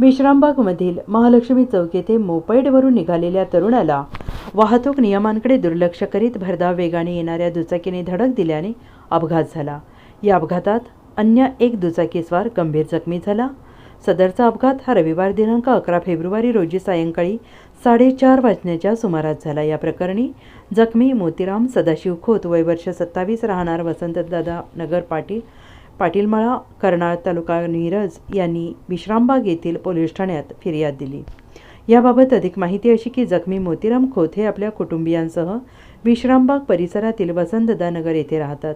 विश्रामबागमधील महालक्ष्मी चौक येथे मोपेडवरून निघालेल्या तरुणाला वाहतूक नियमांकडे दुर्लक्ष करीत भरधाव वेगाने येणाऱ्या दुचाकीने धडक दिल्याने अपघात झाला. या अपघातात अन्य एक दुचाकीस्वार गंभीर जखमी झाला. सदरचा अपघात हा रविवार दिनांक अकरा फेब्रुवारी रोजी सायंकाळी साडेचार वाजण्याच्या सुमारास झाला. या प्रकरणी जखमी मोतीराम सदाशिव खोत वय वर्ष सत्तावीस राहणार वसंतदादा नगर पाटील पाटीलमळा कर्नाळ तालुका नीरज यांनी विश्रामबाग येथील पोलीस ठाण्यात फिर्याद दिली. याबाबत अधिक माहिती अशी की जखमी मोतीराम खोत हे आपल्या कुटुंबियांसह विश्रामबाग परिसरातील वसंतदा नगर येथे राहतात.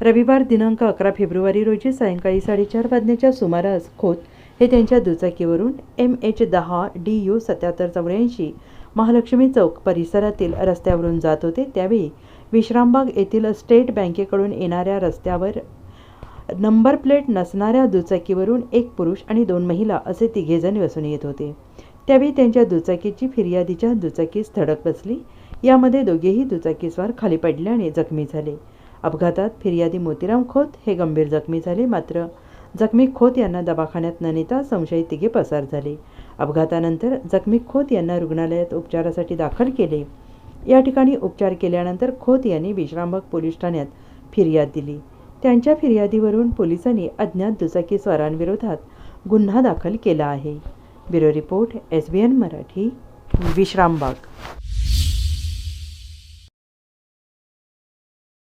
रविवार दिनांक अकरा फेब्रुवारी रोजी सायंकाळी साडेचार वाजण्याच्या सुमारास खोत हे त्यांच्या दुचाकीवरून एम एच दहा डी यू सत्याहत्तर चौऱ्याऐंशी महालक्ष्मी चौक परिसरातील रस्त्यावरून जात होते. त्यावेळी विश्रामबाग येथील स्टेट बँकेकडून येणाऱ्या रस्त्यावर नंबर प्लेट नसणाऱ्या दुचाकीवरून एक पुरुष आणि दोन महिला असे तिघेजण बसून येत होते. त्यावेळी त्यांच्या दुचाकीची फिर्यादीच्या दुचाकीस धडक बसली. यामध्ये दोघेही दुचाकीस्वार खाली पडल्याने जखमी झाले. अपघातात फिर्यादी मोतीराम खोत हे गंभीर जखमी झाले. मात्र जखमी खोत यांना दवाखान्यात न नेता संशयित तिघे पसार झाले. अपघातानंतर जखमी खोत यांना रुग्णालयात उपचारासाठी दाखल केले. या ठिकाणी उपचार केल्यानंतर खोत यांनी विश्रामबाग पोलीस ठाण्यात फिर्याद दिली. त्यांच्या फिर्यादीवरून पोलिसांनी अज्ञात दुचाकीस्वारांविरोधात गुन्हा दाखल केला आहे. Bureau report S B N Marathi Vishrambag.